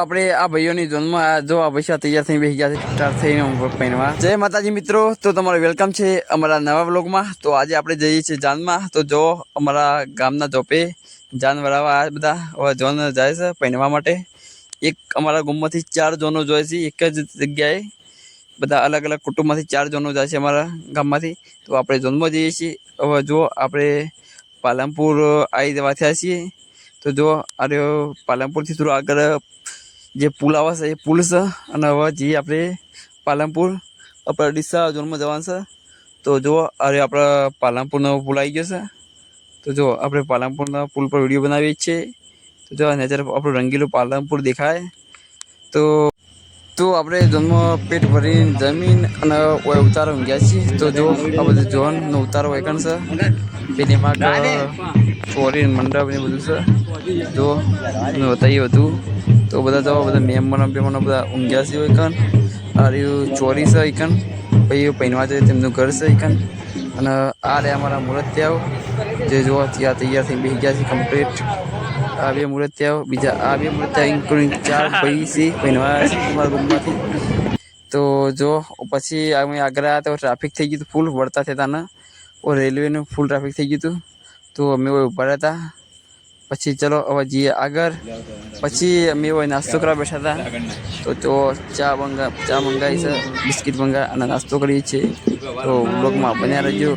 આપણે આ ભાઈઓની ઝોનમાં જો આ પૈસા તૈયાર થઈ બેસી ગયા છે સ્ટાર્ટ થઈને પહેરવા. જય માતાજી મિત્રો, તો તમારું વેલકમ છે અમારા નવા બ્લોગમાં તો આજે આપણે જઈએ છીએ જાનમાં. તો જો અમારા ગામના ચોપે જાન વળાવવા આ બધા હવે જોન જાય છે પહેરવા માટે. એક અમારા ગુમમાંથી ચાર જોનો જોઈએ છે, એક જ જગ્યાએ બધા અલગ અલગ કુટુંબમાંથી ચાર જોનો જાય છે અમારા ગામમાંથી. તો આપણે ઝોનમાં જઈએ છીએ. હવે જો આપણે પાલનપુર આવી જવા થયા છીએ. તો જો અરે પાલનપુરથી થોડું આગળ જે પુલ આવે છે, એ પુલ છે અને હવે જઈએ આપણે પાલનપુર, આપણે ડીસા ઝોનમાં જવાનું છે. તો જો અરે આપણા પાલનપુરનો પુલ આવી ગયો છે. તો જો આપણે પાલનપુરના પુલ પર વીડિયો બનાવીએ છીએ. તો જો નજર આપણું રંગીલું પાલનપુર દેખાય. તો તો આપણે જન્મ પેટ ભરીને જમીન અને ઉતારો ઊંઘ્યા છીએ. તો જો આ બધું ઝોનનો ઉતારો એકણ છે. પેલી માં ચોરી મંડપ ને બધું છે. જો મેં બતાવ્યું હતું. તો બધા જવા બધા મહેમાનો બેમાનો બધા ઊંઘ્યા છે આ રહ્યું ચોરી છે એકણ પછી પહેરવા જાય તેમનું ઘર છે એકણ અને આ રે અમારા મૂર્ત્યાઓ. જે જો ત્યાં તૈયાર થઈ બેસી ગયા કમ્પ્લીટ આ બે બીજા આ બે ઇન્ક્લુડિંગ ચાર ભાઈ છે તો જો, પછી અમે આગળ આવ્યા તો ટ્રાફિક થઈ ગયું હતું ફૂલ વળતા થતાના ઓ રેલવેનું ફૂલ ટ્રાફિક થઈ ગયું હતું. તો અમે ઊભા હતા પછી ચલો, હવે જઈએ આગળ. પછી અમે હોય નાસ્તો કરવા બેઠા હતા. તો તો ચા મંગા, ચા મંગાવી છે, બિસ્કિટ મંગા અને નાસ્તો કરીએ છીએ. તો બ્લોગમાં બન્યા રહેજો.